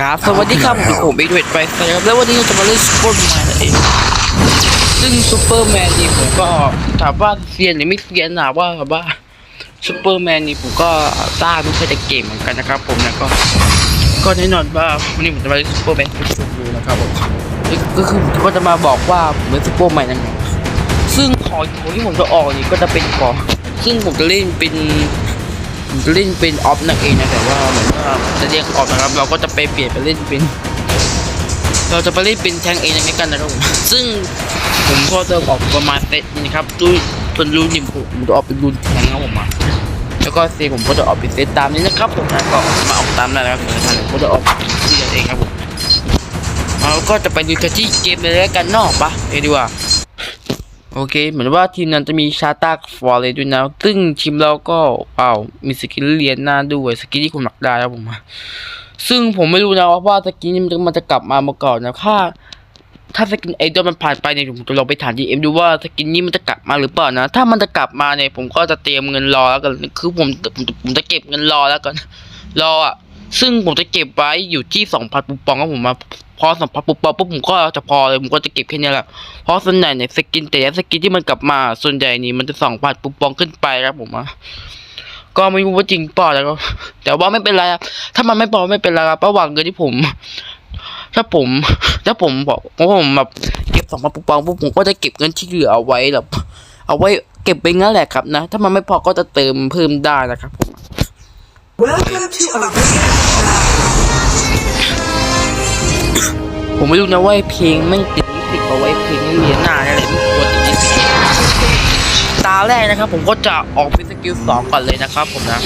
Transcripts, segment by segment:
ครับสวัสดีครับผมผมเอ็ดเวดไปครับแล้ววันนี้เราจะมาเล่นซูเปอร์แมนนะเองซึ่งซูเปอร์แมนนี่ผมก็ถามว่าเซียนหรือไม่เซียนนะว่าแบบว่าซูเปอร์แมนนี่ผมก็ทราบไม่ค่อยจะเก่งเหมือนกันนะครับ ผมนะก็ ก็แน่นอนว่าวันนี้ผมจะมาเล่นซูเปอร์แมนให้ทุกคนดูนะครับผมก็คือผมก็จะมาบอกว่าผมเป็นซูเปอร์แมนนั่นเองซึ่งของที่ผมจะออกนี่ก็จะเป็นของซึ่งผมจะเล่นเป็น เล่นเป็นออฟนั่นเองนะแต่ว่าเหมือนว่าจะเรียกออฟนะครับ เราก็จะไปเปลี่ยนไปเล่นเป็น เราจะไปเล่นเป็นแทงเองในกันนะครับซึ่งผมก็จะออกประมาณเซตนะครับดูส่วนรูนนี่ผมผมจะออกเป็นรูนแทงครับผมมาแล้วก็เซผมก็จะออกเป็นเซตตามนี้นะครับผมนะก็มาออกตามได้นะครับส่วนทางผมก็จะออกที่เองครับผมเราก็จะไปดูกันที่เกมเลยแล้วกันนอกปะเอดีว่า โอเค เหมือนว่าทีมนั้นจะมีชาตาฟอร์เรสด้วยนะ ซึ่งทีมเราก็ว้าวมีสกิลเรียนหน้าด้วยสกิลที่ผมหนักได้ครับผมซึ่งผมไม่รู้นะว่าสกินนี้มันจะมันจะกลับมาเมื่อก่อนนะถ้าถ้าสกินไอดอลมันผ่านไปเนี่ยผมจะลองไปถามดีเอ็มดูว่าสกินนี้มันจะกลับมาหรือเปล่านะ ถ้ามันจะกลับมาเนี่ยผมก็จะเตรียมเงินรอแล้วกัน คือผมผมผมจะเก็บเงินรอแล้วกัน รออะ ซึ่งผมจะเก็บไว้อยู่ที่สองพันปุปปองครับผมมาพอสองพันปุปปองปุ๊บผมก็จะพอเลยผมก็จะเก็บแค่นี้แหละเพราะส่วนใหญ่เนี่ยสกินแต่ละสกินที่มันกลับมาส่วนใหญ่นี่มันจะสองพันปุปปองขึ้นไปครับผมอะก็ไม่รู้ว่าจริงเปล่าแล้วก็แต่ว่าไม่เป็นไรครับถ้ามันไม่พอไม่เป็นไรครับระหว่างเงินที่ผม ถ้าผมถ้าผมบอกว่าผมแบบเก็บสองพันปุปปองปุ๊บผมก็จะเก็บเงินที่เหลือเอาไว้แบบเอาไว้เก็บไปงั้นแหละครับนะ ถ้ามันไม่พอก็จะเติมเพิ่มได้นะครับผม Welcome to Arena. ผมไม่รู้นะว่าเพลงไม่งติดลิขสิทธิ์เอาไว้เพลงเรียนหน้าอะไรไม่ควรติดลิสิทธิ์ตาแรกนะครับ ผมก็จะออกเป็นสกิลสองก่อนเลยนะครับ ผมนะ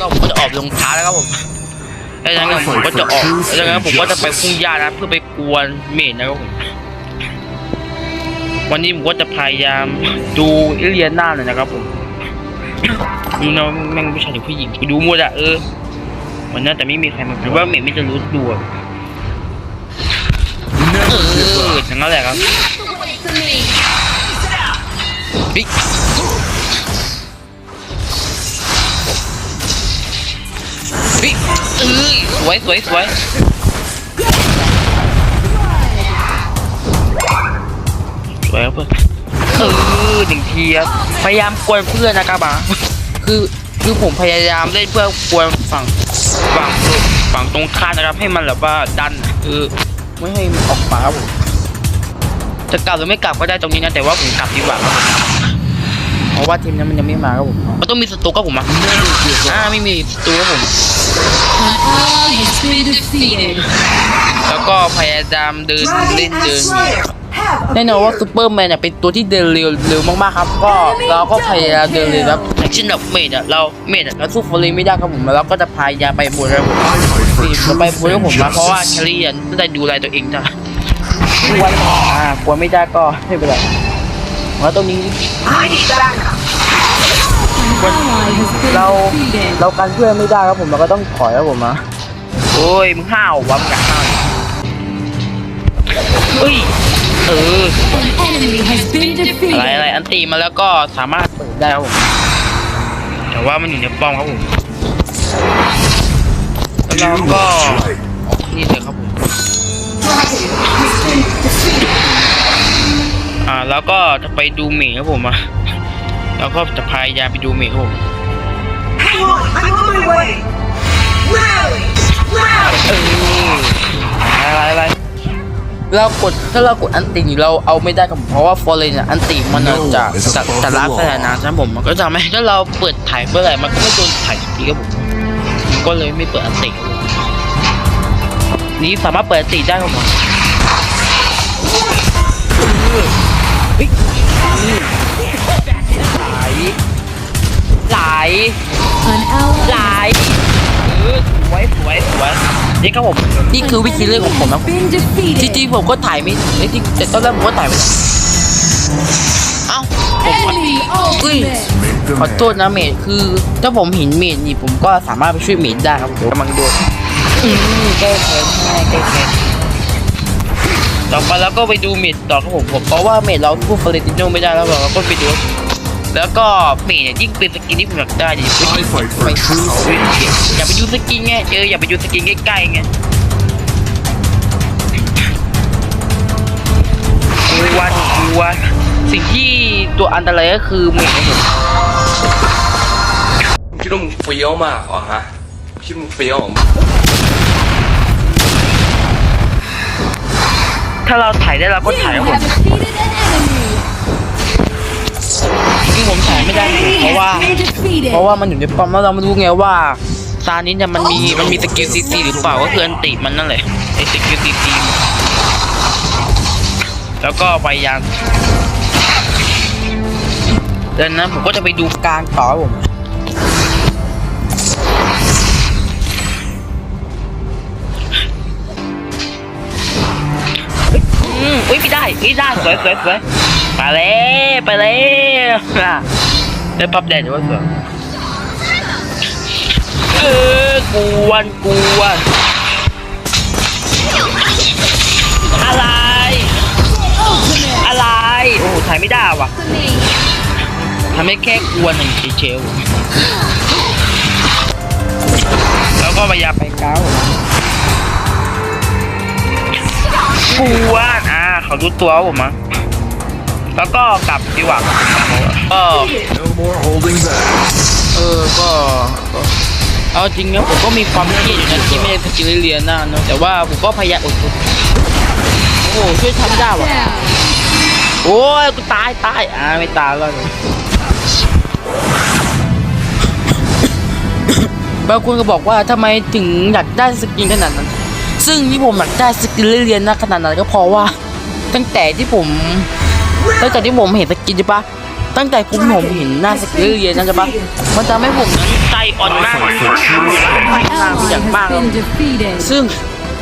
ก็ผมก็จะออกลงท้าแล้วครับผมแล้วจากนั้นผมก็จะออกแล้วจากนั้นผมก็จะไปพุ่งหญ้านะ เพื่อไปกวนเมดนะครับผมวันนี้ผมก็จะพยายามดูเอเลียนหน้าหน่อยนะครับผม ดูนะว่าแม่งผู้ชายหรือผู้หญิงไปดูหมดอะเออวันนั้นแต่ไม่มีใครมาหรือว่าเมดไม่จะรู้ตัวเอออย่างนั้นแหละครับบิ๊กบิ๊กเออสวยสวยสวยสวยครับเพื่อนเออหนึ่งทีครับพยายามกวนเพื่อนนะครับะ คือคือผมพยายามเล่นเพื่อกวนฝั่งฝั่งฝั่งตรงข้ามนะครับ ให้มันแบบว่าดันคือไม่ให้มันออกมาครับผมจะกลับหรือไม่กลับก็ได้ตรงนี้นะแต่ว่าผมกลับดีกว่าครับผมเพราะว่าทีมนั้นมันยังไม่มาครับผมมันต้องมีศัตรูครับผมอะอ่าไม่มีศัตรูครับผม An ally has been defeated. แล้วก็พยายามเดินเล่น Slayer เดิน and Slayer have แน่นอนว่าซูเปอร์แมนเนี่ยเป็นตัวที่เดินเร็วเร็วมากๆครับ ก็เราก็พยายามเดินเร็วครับอย่างเช่นแบบเมดอะเราเมดอะเราสู้ฟอร์เรไม่ได้ครับผมแล้วเราก็จะพยายามไปบนรับผมเราไปบนรับผมนะเพราะว่าแคลรี่อะไม่ได้ดูแลตัวเองจ้ะกวนอ่ากวไม่ได้ก็ไม่เป็นไรแล้วตรงนี้เราเรากันเพื่อนไม่ได้ครับผมเราก็ต้องถอยครับผมนะโอ้ยมึงห้าววะมึงอยากห้าวเฮ้ย ออ An enemy has been อะไรอะไร defeated. อันตีมาแล้วก็สามารถเปิดได้ครับผมแต่ว่ามันอยู่ในป้อมครับผมแล้วเราก็ออกนี่เลยครับผมอ่าแล้วก็จะไปดูเมฆครับผมอะแล้วก็จะพยายามไปดูเมฆครับผม Hang on, I'm on my way. Rally! Rally! เอออะไรอะไร เรากดถ้าเรากดอันติเราเอาไม่ได้ครับผมเพราะว่าฟอร์เรนอะอันติมันอะจะจะจะรับสถานะนะผมมันก็จะไม่ถ้าเราเปิดถ่ายเมื่อไหร่มันก็ไม่โดนถ่ายทีครับผมมันก็เลยไม่เปิดอันติครับผมนี่สามารถเปิดอันติได้ครับผมเฮ้ยนี่ไหลไหล An ally ไหลเออส วยสวยสวยนี่ครับผมนี่คือวิธีเล่นของผมนะ has been จ defeated. ริงๆผมก็ถ่ายไม่ไอ้ที่แต่ตอนแรกผมก็ถ่ายไม่ได้เอ้าผมขอ Enemy อุ้ย ultimate. ขอโทษนะเมดคือ ถ้าผมเห็นเมดนี่ผมก็สามารถไปช่วยเมดได้ครับผมกำลังโดนอืมแก้แค้นง่ายแก้แค้นต่อไปแล้วก็ไปดูเมดต่อครับผมผมเพราะว่าเมดเราพูดฟลอเรนติโนไม่ได้แล้วเราก็ไปดู แล้วก็เมย์เนี่ยยิ่งเป็นสกินที่ผมอยากได้อย่าไปอย่าไปยูสกินไงเจออย่าไปยูสกินใกล้ๆไงวันวันสิ่งที่ตัวอันตรายก็คือเมย์นะผมคิดว่ามึงเฟี้ยวมากเหรอฮะคิดว่ามึงเฟี้ยวถ้าเราถ่ายได้เราก็ถ่ายครับ ริงๆผมถ่ายไม่ได้เพราะว่า Been defeated. เพราะว่ามันอยู่ในป้อมแล้วเราไม่รู้ไงว่าตานี้เนี่ยมันมีมันมีสกิลซีซีหรือเปล่าก็คืออันติมันนั่นแหละไอสกิลซีซีแล้วก็ไปยังดังนั้นผมก็จะไปดูกลางต่อครับผมอืมอุ้ยไม่ได้ไม่ได้สวยสวยสวย ไปเลยไปเลยอะได้ปั๊บแดดอยู่ว่าสวยเออกวนกวนอะไร อะไร โอ้ถ่ายไม่ได้ว่ะทำให้แค่กวนหนึ่งเฉยๆแล้วก็พยายามไปเก้ากวนอ่าเขารู้ตัวผมมั้ง แล้วก็กลับดีกว่าก็เออก็เอาจริงนะผมก็มีความเครียดอยู่นะที่ไม่ได้สกิลเรียนนะเนอะแต่ว่าผมก็พยายามอดทนโอ้โหช่วยทำได้ว่ะโอ้ยกูตายตายอ่าไม่ตายแล้วบางคนก็บอกว่าทำไมถึงอยากได้สกินขนาดนั้น ซึ่งที่ผมอยากได้สกิลเรียนนะขนาดนั้นก็เพราะว่า ตั้งแต่ที่ผม ตั้งแต่ที่ผมเห็นสกินใช่ปะตั้งแต่ผมผมเห็นหน้าสกิลเรียนนั่นใช่ปะมันทำให้ผมนั้นใจอ่อนมาก An อย่างมาก ซึ่ง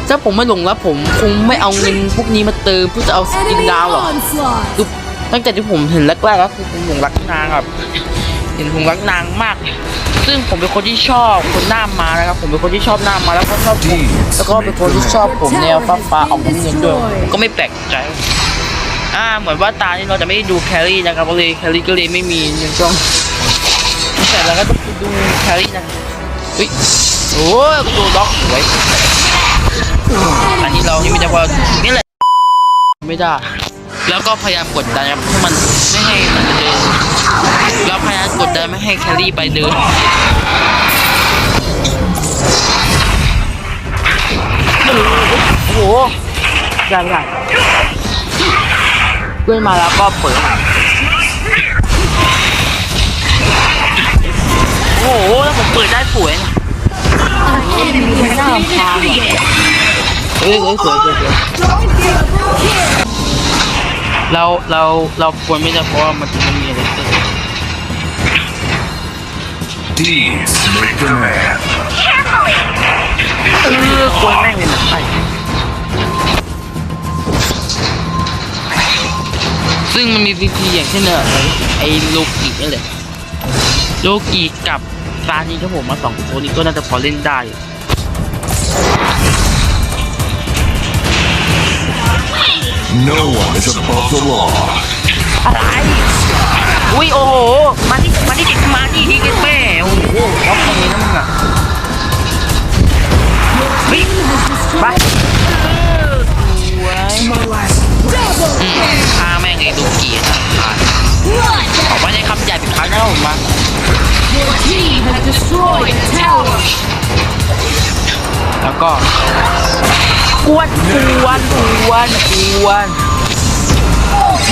ถ้าผมไม่หลงรับผมคงไม่เอาเงินพวกนี้มาเติมเพื่อจะเอาสกินดาวหรอกตั้งแต่ที่ผมเห็นแรกๆก็คือผมหลงรักนางครับ เห็นผมรักนางมาก ซึ่งผมเป็นคนที่ชอบคนหน้ามานะครับ ผมเป็นคนที่ชอบหน้ามาแล้วก็ชอบผมแล้วก็เป็นคนที่ชอบผมแนวฟ้าฟ้าๆออกเงินด้วยก็ไม่แปลกใจ อ่าเหมือนว่าตานี่เราจะไม่ได้ดูแครี่นะครับก็เลยแครี่ก็เลยไม่มีในช่วงแต่เราก็ต้องดูแครี่นะเฮ้ยโอ้ยตัวล็อกสวยอันนี้เรานี่ม่ได้ว่านี่แหละไม่ได้ แล้วก็พยายามกดดันครับให้มันไม่ให้มันเดินแล้วพยายามกดดันไม่ให้แครี่ไปเดินโอ้โหได้ไม่ ได้เพื่อนมาแล้วก็เปิดโอ้โหแล้วผมเปิดได้สวยนะ An enemy has been defeated. เฮ้ยเฮ้ยสวยสวยสวยเราเราเราควรไม่ได้เพราะว่ามันมันมีอะไรเกิด Deeds make the man. เออควรแม่งเลยนะไอ้ ซึ่งมันมีวิธีอย่างเช่นเนี่ยไอ้โลกินี่แหละโลกิกับซานีครับผมมาสองตัวนี้ก็น่าจะพอเล่นได้ No one is above the law. อะไรอุ้ยโอ้โห มาที่มาที่มาที่ดีกันแม่โอ้โหล็อกตรงนี้นะมึงอะเฮ้ยไปเออสวยอืม ฆ่าแม่งไอ้ลูเกียร์ผ่านออกมาในคำใหญ่เป็นครั้งนะผมมา Your team has destroyed a tower. แล้วก็กวนกวนกวนกวน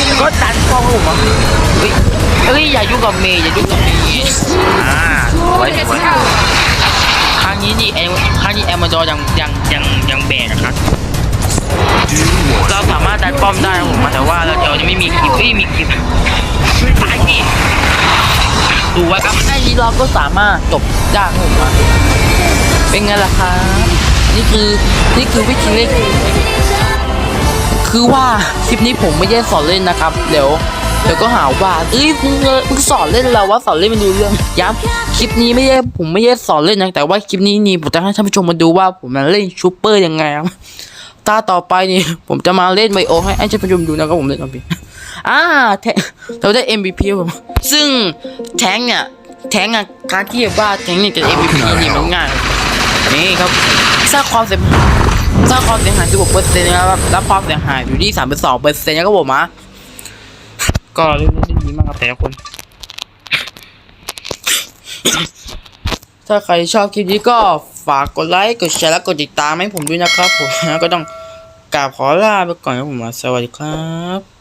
แล้วก็ดันป้องผมอะเฮ้ยเฮ้ยอย่ายุ่งกับเมย์อย่ายุ่งกับเมย์อ่าสวย Destroyed ส a วย tower. ครั้งนี้นี่เอมครั้งนี้แอมมาจอยังยังยังยังแบกอะครับ เราสามารถดันป้อมได้นะผมแต่ว่าเราเดี๋ยวจะไม่มีคลิปไม่มีคลิปตายสิดูไว้ครับแค่นี้เราก็สามารถจบได้ครับผมเป็นไงล่ะครับนี่คือนี่คือวิธีเล่นคือว่าคลิปนี้ผมไม่ได้สอนเล่นนะครับ เดี๋ยวเดี๋ยวก็หาว่าเอ้ยมึงเออมึงสอนเล่นเราว่าสอนเล่นม่รู้เรื่องย้ำคลิปนี้ไม่ได้ผมไม่ได้สอนเล่นนะแต่ว่าคลิปนี้นี่ผมจะให้ท่านผู้ชมมาดูว่าผมมาเล่นชูเปอร์ยังไงครับ ตาต่อไปนี่ ผมจะมาเล่นไบโอให้ไอ้เจ้าประยุมดูนะครับผมเล่นตอนพี่อ่าแทงเราได้ MVP ผมซึ่งแทงเนี่ยแทงอะการที่บ้าแทงเนี่ยจะ MVP นี่มันง่ายนี่ครับสร้างความเสียหายสร้างความเสียหาย16เปอร์เซ็นต์นะครับรับความเสียหายอยู่ที่3.2เปอร์เซ็นต์นะครับผมอะก็เล่นได้ดีมากครับแต่ละคนถ้าใครชอบคลิปนี้ก็ฝากกดไลค์ กดแชร์ และกดติดตามให้ผมด้วยนะครับผมก็ต้อง ราบขอลาไปก่อนครับผมสวัสดีครับ